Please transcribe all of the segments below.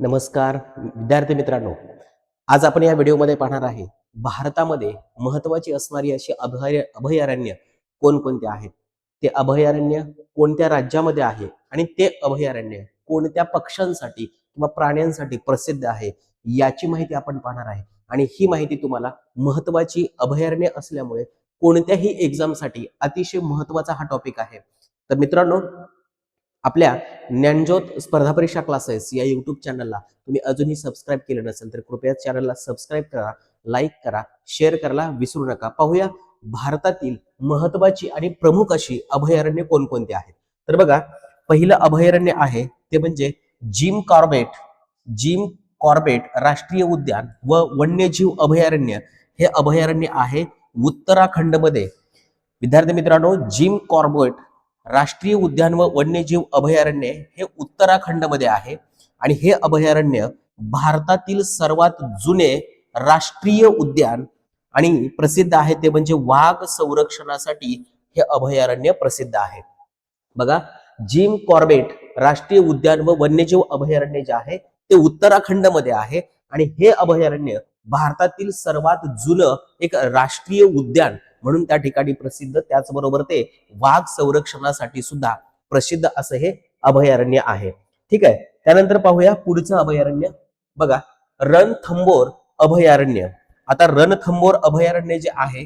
नमस्कार विद्यार्थी मित्रांनो. आज आपण या व्हिडिओमध्ये पाहणार आहे भारतामध्ये महत्वाची असणारी अशी अभय अभयारण्य कोणकोणते आहेत? ते अभयारण्य कोणत्या राज्यामध्ये आहे आणि ते अभयारण्य कोणत्या पक्ष्यांसाठी किंवा प्राण्यांसाठी प्रसिद्ध आहे याची माहिती आपण पाहणार आहे. आणि ही माहिती तुम्हाला महत्वाची अभयारण्य असल्यामुळे कोणत्याही एक्झामसाठी अतिशय महत्त्वाचा हा टॉपिक आहे. तर मित्रांनो आपल्या ज्ञानज्योत स्पर्धा परीक्षा क्लासेस या युट्यूब चॅनलला तुम्ही अजूनही सबस्क्राईब केलं नसेल तर कृपया चॅनलला सबस्क्राईब करा लाईक करा शेअर करायला विसरू नका. पाहूया भारतातील महत्वाची आणि प्रमुख अशी अभयारण्य कोणकोणती आहेत? तर बघा पहिलं अभयारण्य आहे ते म्हणजे जिम कॉर्बेट जिम कॉर्बेट राष्ट्रीय उद्यान व वन्यजीव अभयारण्य. हे अभयारण्य आहे उत्तराखंडमध्ये. विद्यार्थी मित्रांनो जिम कॉर्बेट राष्ट्रीय उद्यान व वन्यजीव अभयारण्य हे उत्तराखंडमध्ये आहे. आणि हे अभयारण्य भारतातील सर्वात जुने राष्ट्रीय उद्यान आणि प्रसिद्ध आहे ते म्हणजे वाघ संरक्षणासाठी हे अभयारण्य प्रसिद्ध आहे. बघा जिम कॉर्बेट राष्ट्रीय उद्यान व वन्यजीव अभयारण्य जे आहे ते उत्तराखंडमध्ये आहे. आणि हे अभयारण्य भारतातील सर्वात जुनं एक राष्ट्रीय उद्यान म्हणून त्या ठिकाणी प्रसिद्ध त्याचबरोबर ते वाघ संरक्षणासाठी सुद्धा प्रसिद्ध असं हे अभयारण्य आहे. ठीक आहे? त्यानंतर पाहूया पुढचं अभयारण्य. बघा रणथंबोर अभयारण्य. आता रणथंबोर अभयारण्य जे आहे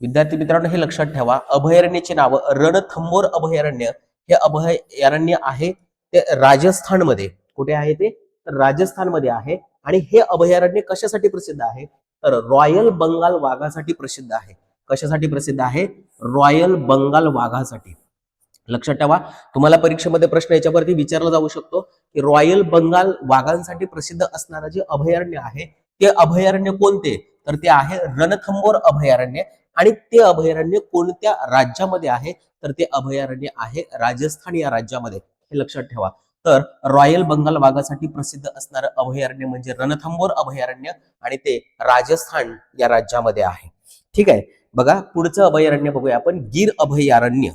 विद्यार्थी मित्रांनो हे लक्षात ठेवा. अभयारण्याचे नाव रणथंबोर अभयारण्य हे अभयारण्य आहे ते राजस्थानमध्ये. कुठे आहे ते? तर राजस्थानमध्ये आहे. आणि हे अभयारण्य कशासाठी प्रसिद्ध आहे? तर रॉयल बंगाल वाघासाठी प्रसिद्ध आहे. कशासाठी प्रसिद्ध आहे? रॉयल बंगाल वाघासाठी. लक्षात ठेवा तुम्हाला परीक्षेमध्ये प्रश्न याच्यावरती विचारला जाऊ शकतो की रॉयल बंगाल वाघांसाठी प्रसिद्ध असणारं जे अभयारण्य आहे ते अभयारण्य कोणते? तर ते आहे रणथंबोर अभयारण्य. आणि ते अभयारण्य कोणत्या राज्यामध्ये आहे? तर ते अभयारण्य आहे राजस्थान या राज्यामध्ये. हे लक्षात ठेवा. तर रॉयल बंगाल वाघासाठी प्रसिद्ध असणारं अभयारण्य म्हणजे रणथंबोर अभयारण्य आणि ते राजस्थान या राज्यामध्ये आहे. ठीक आहे? बघा पुढचं अभयारण्य बघूया आपण. गीर अभयारण्य.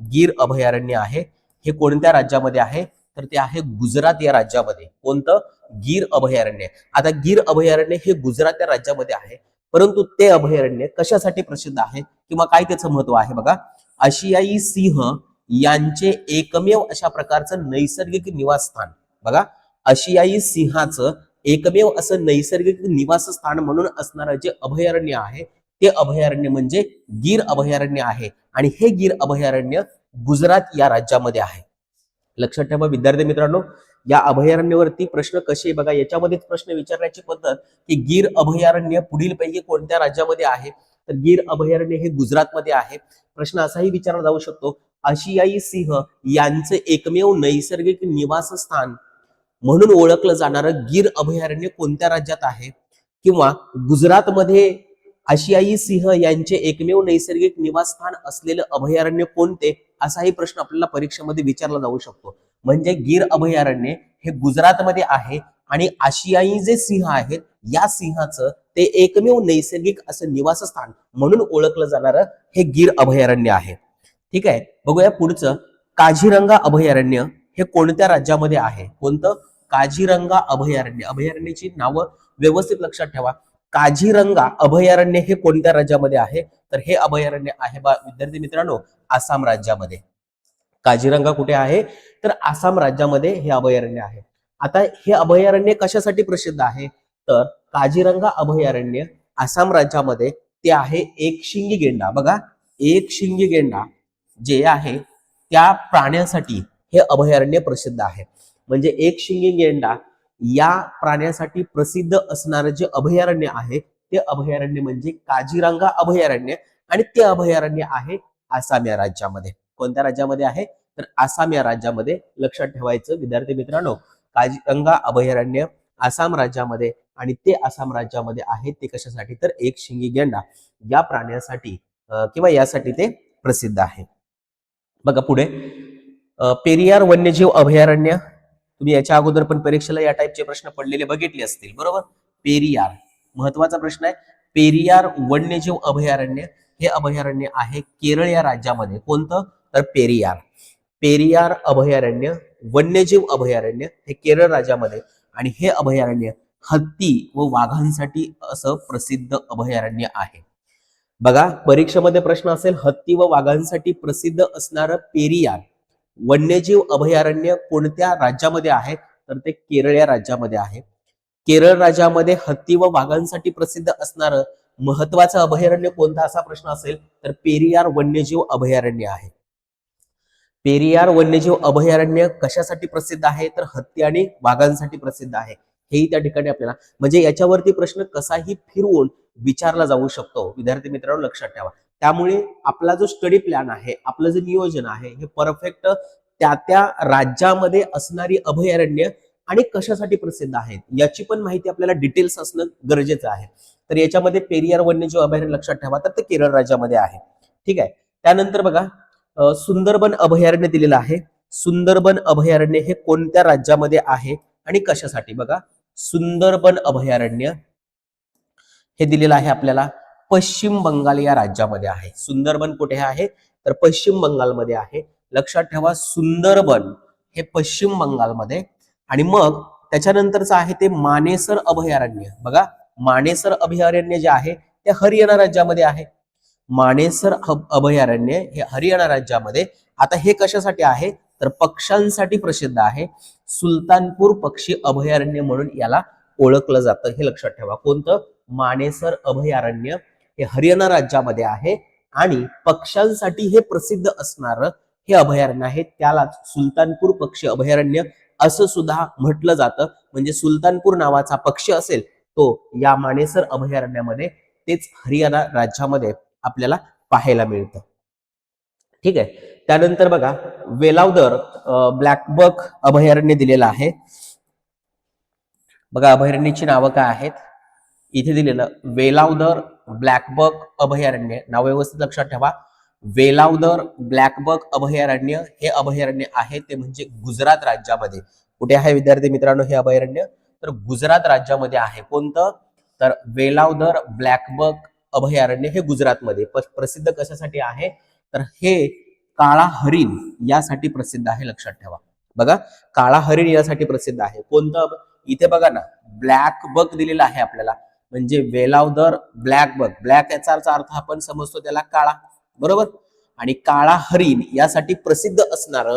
गीर अभयारण्य आहे. हे कोणत्या राज्यामध्ये आहे? तर ते आहे गुजरात या राज्यामध्ये. कोणतं? गीर अभयारण्य. आता गीर अभयारण्य हे गुजरात या राज्यामध्ये आहे. परंतु ते अभयारण्य कशासाठी प्रसिद्ध आहे? किंवा काय त्याचं महत्त्व आहे? बघा. आशियाई सिंह यांचे एकमेव अशा प्रकारचं नैसर्गिक निवासस्थान. बघा आशियाई सिंहाचं एकमेव असं नैसर्गिक निवासस्थान म्हणून असणारं जे अभयारण्य आहे ते अभयारण्य म्हणजे गीर अभयारण्य आहे. आणि हे गीर अभयारण्य गुजरात या राज्यामध्ये आहे. लक्षात ठेवा विद्यार्थी मित्रांनो या अभयारण्यावरती प्रश्न कसे बघा याच्यामध्येच प्रश्न विचारण्याची पद्धत की गीर अभयारण्य पुढीलपैकी कोणत्या राज्यामध्ये आहे? तर गीर अभयारण्य हे गुजरातमध्ये आहे. प्रश्न असाही विचारला जाऊ शकतो आशियाई सिंह यांचे एकमेव नैसर्गिक निवासस्थान म्हणून ओळखलं जाणारं गीर अभयारण्य कोणत्या राज्यात आहे? किंवा गुजरातमध्ये आशियाई सिंह यांचे एकमेव नैसर्गिक निवासस्थान असलेलं अभयारण्य कोणते? असाही प्रश्न आपल्याला परीक्षेमध्ये विचारला जाऊ शकतो. म्हणजे गीर अभयारण्य हे गुजरातमध्ये आहे आणि आशियाई जे सिंह आहेत या सिंहाचं ते एकमेव नैसर्गिक असं निवासस्थान म्हणून ओळखलं जाणारं हे गीर अभयारण्य आहे. ठीक आहे? बघूया पुढचं. काझीरंगा अभयारण्य हे कोणत्या राज्यामध्ये आहे? कोणतं? काझीरंगा अभयारण्य. अभयारण्याची नावं व्यवस्थित लक्षात ठेवा. काझीरंगा अभयारण्य हे कोणत्या राज्यामध्ये आहे? तर हे अभयारण्य आहे बा विद्यार्थी मित्रांनो आसाम राज्यामध्ये. काझीरंगा कुठे आहे? तर आसाम राज्यामध्ये हे अभयारण्य आहे. आता हे अभयारण्य कशासाठी प्रसिद्ध आहे? तर काझीरंगा अभयारण्य आसाम राज्यामध्ये ते आहे एक शिंगी गेंडा. बघा एक शिंगी गेंडा. जे आहे त्या प्राण्यासाठी हे अभयारण्य प्रसिद्ध आहे. म्हणजे एक शिंगी गेंडा या प्राण्यासाठी प्रसिद्ध असणारं जे अभयारण्य आहे ते अभयारण्य म्हणजे काजीरंगा अभयारण्य आणि ते अभयारण्य आहे आसाम या राज्यामध्ये. कोणत्या राज्यामध्ये आहे? तर आसाम या राज्यामध्ये लक्षात ठेवायचं विद्यार्थी मित्रांनो काजीरंगा अभयारण्य आसाम राज्यामध्ये आणि ते आसाम राज्यामध्ये आहे ते कशासाठी? तर एक शिंगी गेंडा या प्राण्यासाठी किंवा यासाठी ते प्रसिद्ध आहे. बघा पुढे. पेरियार वन्यजीव अभयारण्य. तुम्ही याच्या अगोदर पण परीक्षेला या टाईपचे प्रश्न पडलेले बघितले असतील बरोबर? पेरियार. महत्त्वाचा प्रश्न आहे. पेरियार वन्यजीव अभयारण्य हे अभयारण्य आहे केरळ या राज्यामध्ये. कोणतं? तर पेरियार. पेरियार अभयारण्य वन्यजीव अभयारण्य हे केरळ राज्यामध्ये आणि हे अभयारण्य हत्ती व वाघांसाठी असं प्रसिद्ध अभयारण्य आहे. बघा परीक्षेमध्ये प्रश्न असेल हत्ती व वाघांसाठी प्रसिद्ध असणारं पेरियार. वन्यजीव अभयारण्य कोणत्या राज्यामध्ये आहे? तर ते केरळ या राज्यामध्ये आहे. केरळ राज्यामध्ये हत्ती व वाघांसाठी प्रसिद्ध असणारं महत्वाचं अभयारण्य कोणतं असा प्रश्न असेल तर पेरियार वन्यजीव अभयारण्य आहे. पेरियार वन्यजीव अभयारण्य कशासाठी प्रसिद्ध आहे? तर हत्ती आणि वाघांसाठी प्रसिद्ध आहे. हेही त्या ठिकाणी आपल्याला म्हणजे याच्यावरती प्रश्न कसाही फिरवून विचारला जाऊ शकतो. विद्यार्थी मित्रांनो लक्षात ठेवा. त्यामुळे आपला जो स्टडी प्लॅन आहे आपलं जे नियोजन आहे हे परफेक्ट त्या त्या राज्यामध्ये असणारी अभयारण्य आणि कशासाठी प्रसिद्ध आहेत याची पण माहिती आपल्याला डिटेल्स असणं गरजेचं आहे. तर याच्यामध्ये पेरियार वन्यजीव अभयारण्य लक्षात ठेवा तर ते केरळ राज्यामध्ये आहे. ठीक आहे? त्यानंतर बघा सुंदरबन अभयारण्य दिलेलं आहे. सुंदरबन अभयारण्य हे कोणत्या राज्यामध्ये आहे आणि कशासाठी? बघा सुंदरबन अभयारण्य हे दिलेलं आहे आपल्याला. पश्चिम बंगाल या राज्यामध्ये आहे. सुंदरबन कुठे आहे? तर पश्चिम बंगालमध्ये आहे. लक्षात ठेवा सुंदरबन हे पश्चिम बंगालमध्ये. आणि मग त्याच्यानंतरचं आहे ते मानेसर अभयारण्य. बघा मानेसर अभयारण्य जे आहे ते हरियाणा राज्यामध्ये आहे. मानेसर अभयारण्य हे हरियाणा राज्यामध्ये. आता हे कशासाठी आहे? तर पक्ष्यांसाठी प्रसिद्ध आहे. सुलतानपूर पक्षी अभयारण्य म्हणून याला ओळखलं जातं हे लक्षात ठेवा. कोणतं? मानेसर अभयारण्य. हे हरियाणा राज्यामध्ये आहे आणि पक्ष्यांसाठी हे प्रसिद्ध असणारं हे अभयारण्य आहे. त्यालाच सुलतानपूर पक्षी अभयारण्य असं सुद्धा म्हटलं जातं. म्हणजे सुलतानपूर नावाचा पक्षी असेल तो या मानेसर अभयारण्यामध्ये तेच हरियाणा राज्यामध्ये आपल्याला पाहायला मिळतं. ठीक आहे? त्यानंतर बघा वेलावदर ब्लॅकबक अभयारण्य दिलेलं आहे. बघा अभयारण्याची नावं काय आहेत? इथे दिलेलं वेलावदर ब्लॅकबक अभयारण्य. नाव व्यवस्थित लक्षात ठेवा. वेलावदर ब्लॅकबक अभयारण्य हे अभयारण्य आहे ते म्हणजे गुजरात राज्यामध्ये. कुठे आहे विद्यार्थी मित्रांनो हे अभयारण्य? तर गुजरात राज्यामध्ये आहे. कोणतं? तर वेलावदर ब्लॅकबक अभयारण्य हे गुजरातमध्ये. प्रसिद्ध कशासाठी आहे? तर हे काळा हरिण यासाठी प्रसिद्ध आहे लक्षात ठेवा. बघा काळा हरिण यासाठी प्रसिद्ध आहे. कोणतं? इथे बघा ना ब्लॅक बक दिलेला आहे आपल्याला. म्हणजे वेलावदर ब्लॅक बक ब्लॅक याचा अर्थ आपण समजतो त्याला काळा. बरोबर? आणि काळा हरिण यासाठी प्रसिद्ध असणार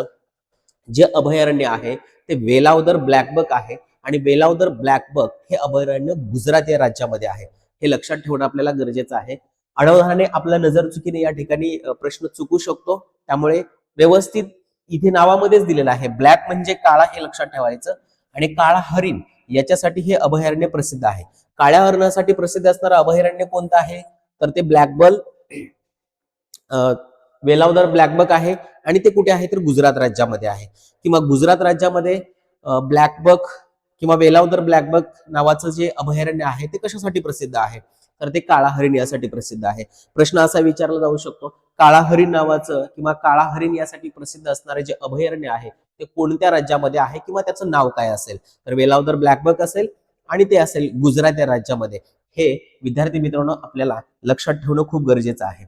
जे अभयारण्य आहे ते वेलावदर ब्लॅकबक आहे. आणि वेलावदर ब्लॅकबक हे अभयारण्य गुजरात या राज्यामध्ये आहे. हे लक्षात ठेवणं आपल्याला गरजेचं आहे. अनवधानाने आपल्या नजर चुकीने या ठिकाणी प्रश्न चुकू शकतो. त्यामुळे व्यवस्थित इथे नावामध्येच दिलेलं आहे. ब्लॅक म्हणजे काळा हे लक्षात ठेवायचं. आणि काळा हरिण याच्यासाठी हे अभयारण्य प्रसिद्ध आहे. काळ्या हरणासाठी प्रसिद्ध असणारं अभयारण्य कोणतं आहे? तर ते ब्लॅकबल वेलावदर ब्लॅकबक आहे. आणि ते कुठे आहे? तर गुजरात राज्यामध्ये आहे. किंवा गुजरात राज्यामध्ये ब्लॅकबक किंवा वेलावदर ब्लॅकबक नावाचं जे अभयारण्य आहे ते कशासाठी प्रसिद्ध आहे? तर ते काळा हरिण यासाठी प्रसिद्ध आहे. प्रश्न असा विचारला जाऊ शकतो काळा हरिण नावाचं किंवा काळा हरिण यासाठी प्रसिद्ध असणारे जे अभयारण्य आहे ते कोणत्या राज्यामध्ये आहे किंवा त्याचं नाव काय असेल? तर वेलावदर ब्लॅकबक असेल आणि ते असेल गुजरात या राज्यामध्ये. हे विद्यार्थी मित्रांनो आपल्याला लक्षात ठेवणं खूप गरजेचं आहे.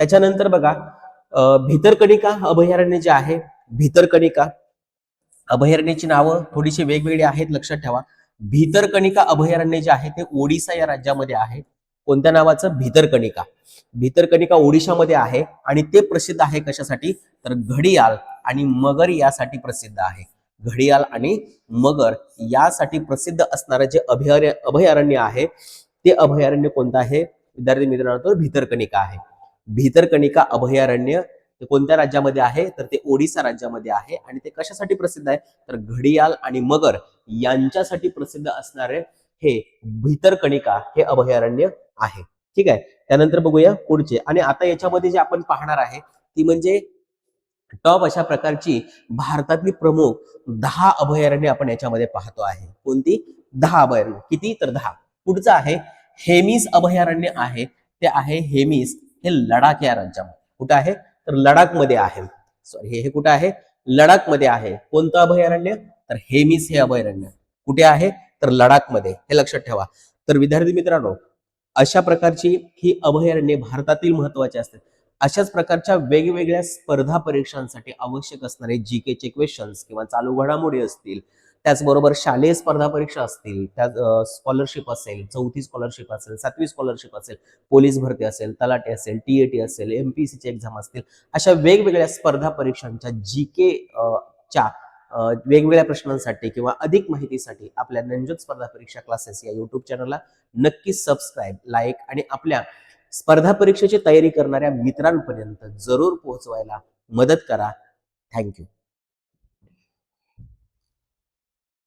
त्याच्यानंतर बघा भितरकणिका अभयारण्य जे आहे भितरकणिका अभयारण्याची नावं थोडीशी वेगवेगळी आहेत लक्षात ठेवा. भितरकणिका अभयारण्य जे आहे ते ओडिसा या राज्यामध्ये आहे. कोणत्या नावाचं? भितरकणिका. भितरकणिका ओडिशामध्ये आहे आणि ते प्रसिद्ध आहे कशासाठी? तर घडियाल आणि मगर यासाठी प्रसिद्ध आहे. घडियाल आणि मगर यासाठी प्रसिद्ध असणारं जे अभयारण्य अभयारण्य आहे ते अभयारण्य कोणतं आहे? विद्यार्थी मित्रांनो भितरकणिका आहे. भितरकणिका अभयारण्य ते कोणत्या राज्यामध्ये आहे? तर ते ओडिसा राज्यामध्ये आहे आणि ते कशासाठी प्रसिद्ध आहे? तर घडियाल आणि मगर यांच्यासाठी प्रसिद्ध असणारे हे भितरकणिका हे अभयारण्य आहे. ठीक आहे? त्यानंतर बघूया पुढचे. आणि आता याच्यामध्ये जे आपण पाहणार आहे ती म्हणजे टॉप अशा प्रकारची भारतातली प्रमुख दहा अभयारण्य आपण याच्यामध्ये पाहतो आहे. कोणती? दहा अभयारण्य. किती? तर दहा. पुढचं आहे हेमिस अभयारण्य आहे. ते आहे हेमिस हे लडाख या राज्यामध्ये. कुठं आहे? तर लडाखमध्ये आहे. सॉरी हे हे कुठं आहे? लडाखमध्ये आहे. कोणतं अभयारण्य? तर हेमिस हे अभयारण्य. कुठे आहे? तर लडाखमध्ये हे लक्षात ठेवा. तर विद्यार्थी मित्रांनो अशा प्रकारची ही अभयारण्ये भारतातील महत्वाची असतात. अशाच प्रकारच्या वेगवेगळ्या स्पर्धा परीक्षांसाठी आवश्यक असणारे जी केचे क्वेश्चन्स किंवा चालू घडामोडी असतील त्याचबरोबर शालेय स्पर्धा परीक्षा असतील त्या स्कॉलरशिप असेल चौथी स्कॉलरशिप असेल सातवी स्कॉलरशिप असेल पोलीस भरती असेल तलाटे असेल टीएटी असेल एमपीसीची एक्झाम असतील अशा वेगवेगळ्या स्पर्धा परीक्षांच्या जी के च्या वेगवेगळ्या प्रश्नांसाठी किंवा अधिक माहितीसाठी आपल्या नंजोत स्पर्धा परीक्षा क्लासेस या युट्यूब चॅनलला नक्की सबस्क्राईब लाईक आणि आपल्या स्पर्धा परीक्षेची तयारी करणाऱ्या मित्रांपर्यंत जरूर पोहोचवायला मदत करा. थँक्यू